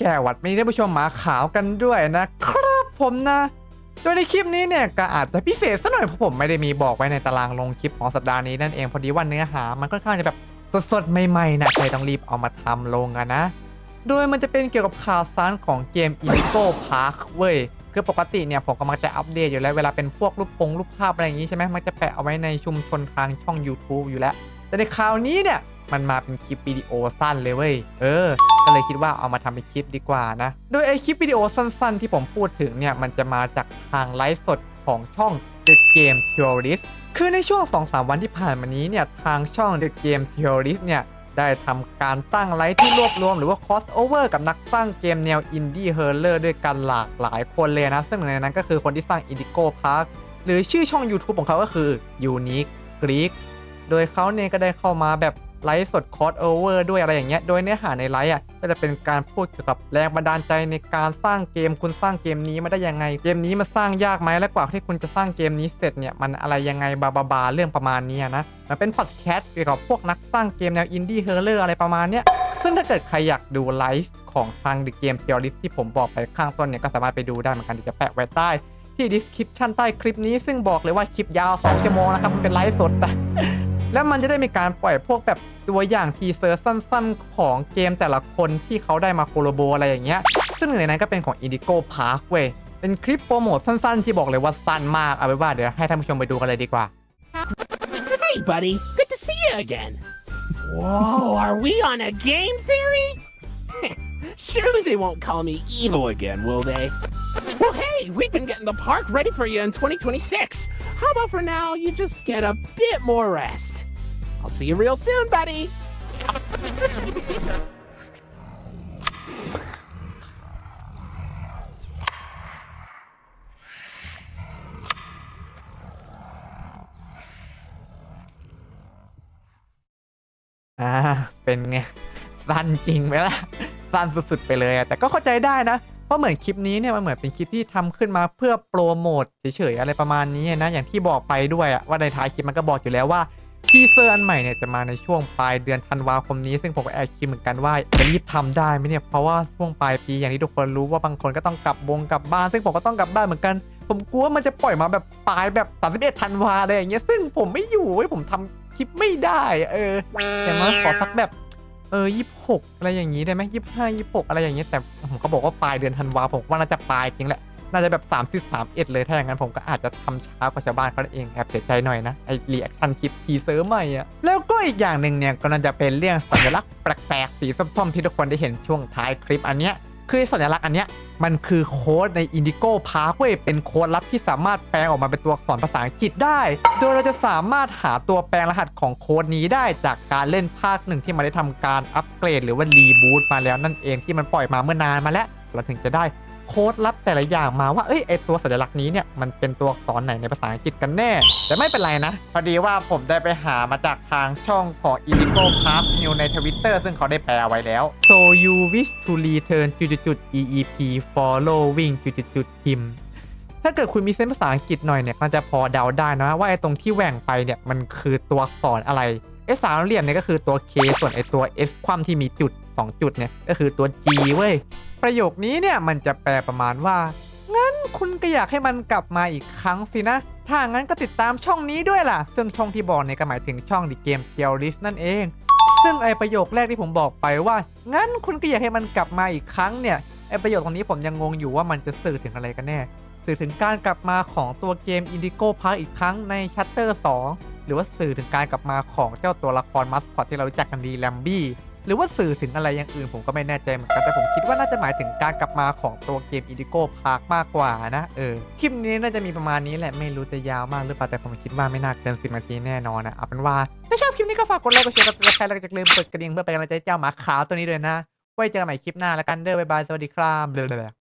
แก่วัดไม่ได้ผู้ชมหมาขาวกันด้วยนะครับผมนะ โดยในคลิปนี้เนี่ยก็อาจจะพิเศษสัหน่อยเพราะผมไม่ได้มีบอกไว้ในตารางลงคลิปของสัปดาห์นี้นั่นเองพอดีว่าเนื้อหา มันค่อนข้างจะแบบสดๆ ใหม่ๆนะใครต้องรีบเอามาทำลงกันนะ โดยมันจะเป็นเกี่ยวกับข่าวสารของเกม Indigo Park เว้ยคือปกติเนี่ยผมก็มักจะอัปเดตอยู่แล้วเวลาเป็นพวกรูปปงรูปภาพอะไรอย่างนี้ใช่ไหมมันจะแปะเอาไว้ในชุมชนทางช่อง YouTube อยู่แล้ว แต่ในคราวนี้เนี่ย มันมาเป็นคลิปวิดีโอสั้นเลยเว้ย เออ ก็เลยคิดว่าเอามาทำเป็นคลิปดีกว่านะ โดยไอคลิปวิดีโอสั้นๆ ที่ผมพูดถึงเนี่ย มันจะมาจากทางไลฟ์สดของช่อง The Game Theorist คือในช่วง 2-3 วันที่ผ่านมานี้เนี่ย ทางช่อง The Game Theorist เนี่ยได้ทำการตั้งไลฟ์ที่รวบรวมหรือว่า crossover กับนักสร้างเกมแนว Indie h u r l e r ด้วยกันหลากหลายคนเลยนะ ซึ่งหนึ่งในนั้นก็คือคนที่สร้าง Indigo Park หรือชื่อช่อง YouTube ของเขาก็คือ Unique Greek โดยเขาเนี่ยก็ได้เข้ามาแบบ ไลฟ์สด crossover ด้วยอะไรอย่างเงี้ย โดยเนื้อหาในไลฟ์อะก็จะเป็นการพูดเกี่ยวกับแรงบันดาลใจในการสร้างเกมคุณสร้างเกมนี้มาได้ยังไง เกมนี้มันสร้างยากไหมและกว่าที่คุณจะสร้างเกมนี้เสร็จเนี่ยมันอะไรยังไงบาบาบาเรื่องประมาณนี้นะมันเป็นพอดแคสต์เกี่ยวกับพวกนักสร้างเกมแนวอินดี้เฮอร์เลอร์อะไรประมาณเนี้ยซึ่งถ้าเกิดใครอยากดูไลฟ์ของทาง The Game Theorist ที่ผมบอกไปข้างต้นเนี่ยก็สามารถไปดูได้เหมือนกันเดี๋ยวจะแปะไว้ใต้ที่ description ใต้คลิปนี้ซึ่งบอกเลยว่าคลิปยาว 2 ชั่วโมงนะครับ มันเป็นไลฟ์สดแต่ แล้วมันจะได้มีการปล่อยพวกแบบตัวอย่างทีเซอร์สั้นๆ ของเกมแต่ละคนที่เขาได้มาโคโลโบอะไรอย่างเงี้ย ซึ่งหนึ่งในนั้นก็เป็นของ Indigo Park เว้ย เป็นคลิปโปรโมทสั้นๆ ที่บอกเลยว่าสั้นมาก เอาไว้ว่าเดี๋ยวให้ท่านผู้ชมไปดูกันเลยดีกว่า Hey, buddy. Good to see you again. Whoa, are we on a game theory? Surely they won't call me evil again, will they? Well, hey, we've been getting the park ready for you in 2026. How about for now, you just get a bit more rest? I'll see you real soon, buddy. อ่า เป็นไง สั้นจริงไหมล่ะ สั้นสุดๆไปเลยอะแต่ก็เข้าใจได้นะ เพ ราะเหมือนคลิปนี้เนี่ยมันเหมือนเป็นคลิปที่ทำขึ้นมาเพื่อโปรโมทเฉยๆอะไรประมาณนี้นะอย่างที่บอกไปด้วยอะว่าในท้ายคลิปมันก็บอกอยู่แล้วว่าทีเซอร์อันใหม่เนี่ยจะมาในช่วงปลายเดือนธันวาคมนี้ ซึ่งผมก็แอบคิดเหมือนกันว่าจะรีบทำได้ไหมเนี่ยเพราะว่าช่วงปลายปีอย่างที่ทุกคนรู้ว่าบางคนก็ต้องกลับวงกลับบ้าน ซึ่งผมก็ต้องกลับบ้านเหมือนกัน ผมกลัวมันจะปล่อยมาแบบปลายแบบ 31ธันวาอะไรอย่างเงี้ยซึ่งผมไม่อยู่เว้ยผมทำคลิปไม่ได้ เออแต่มาขอสักแบบ เออยี่หกอะไรอย่างนี้ได้ไหมยี่ห้ายี่หกอะไรอย่างนี้แต่ผมก็บอกว่าปลายเดือนธันวาผมว่าน่าจะปลายจริงแหละน่าจะแบบ3ามสิบสามเอ็ดเลยถ้าอย่างนั้นผมก็อาจจะทำช้ากว่าชาวบ้านเขาเองแอบเสียใจหน่อยนะไอเรียกชันคลิปทีเซอร์ใหม่อะแล้วก็อีกอย่างหนึ่งเนี่ยก็น่าจะเป็นเรื่องสัญลักษณ์แปลกๆสีส้มๆที่ทุกคนได้เห็นช่วงท้ายคลิปอันเนี้ย คือสัญลักษณ์อันเนี้ยมันคือโค้ดใน Indigo Park เวเป็นโค้ดลับที่สามารถแปลงออกมาเป็นตัวอักษรภาษาอังกฤษได้ โดยเราจะสามารถหาตัวแปลงรหัสของโค้ดนี้ได้จากการเล่นภาคหนึ่งที่มันได้ทำการอัปเกรดหรือว่ารีบูตมาแล้วนั่นเองที่มันปล่อยมาเมื่อนานมาแล้ว เราถึงจะได้โค้ดลับแต่ละอย่างมาว่าเอ้ยไอตัวสัญลักษณ์นี้เนี่ยมันเป็นตัวอักษรไหนในภาษาอังกฤษกันแน่ แต่ไม่เป็นไรนะ พอดีว่าผมได้ไปหามาจากทางช่องของ Indigo Park New ใน Twitter ซึ่งเขาได้แปลไว้แล้ว so you wish to return จุดๆ eep following จุดๆ him ถ้าเกิดคุณมีเส้นภาษาอังกฤษหน่อยเนี่ยก็จะพอเดาได้นะว่าไอ้ตรงที่แหว่งไปเนี่ยมันคือตัวอักษรอะไรไอ้สามเหลี่ยมเนี่ยก็คือตัว K ส่วนไอ้ตัว S ความที่มีจุด 2 จุดเนี่ยก็คือตัว G เว้ย ประโยคนี้เนี่ยมันจะแปลประมาณว่า งั้นคุณก็อยากให้มันกลับมาอีกครั้งสินะ ถ้างั้นก็ติดตามช่องนี้ด้วยล่ะ ซึ่งช่องที่บอกเนี่ยก็หมายถึงช่อง The Game Theorist นั่นเอง ซึ่งไอประโยคแรกที่ผมบอกไปว่า งั้นคุณก็อยากให้มันกลับมาอีกครั้งเนี่ย ไอประโยคตรงนี้ผมยังงงอยู่ว่ามันจะสื่อถึงอะไรกันแน่ สื่อถึงการกลับมาของตัวเกม Indigo Park อีกครั้งใน Shutter 2หรือว่าสื่อถึงการกลับมาของเจ้าตัวละครมัสคอตที่เรารู้จักกันดีแลมบี้ หรือว่าสื่อถึงอะไรอย่างอื่นผมก็ไม่แน่ใจเหมือนกันแต่ผมคิดว่าน่าจะหมายถึงการกลับมาของตัวเกมอิดิโก้พาร์คมากกว่านะเออคลิปนี้น่าจะมีประมาณนี้แหละไม่รู้จะยาวมากหรือเปล่าแต่ผมคิดว่าไม่น่าเกินสิบนาทีแน่นอนนะเอาเป็นว่าถ้าชอบคลิปนี้ก็ฝากกดไลค์กดแชร์กดติดตามแล้วก็อย่าลืมกดกระดิ่งเพื่อเป็นกำลังใจเจ้าหมาขาวตัวนี้ด้วยนะไว้เจอกันใหม่คลิปหน้าแล้วกันเด้อบ๊ายบายสวัสดีครับ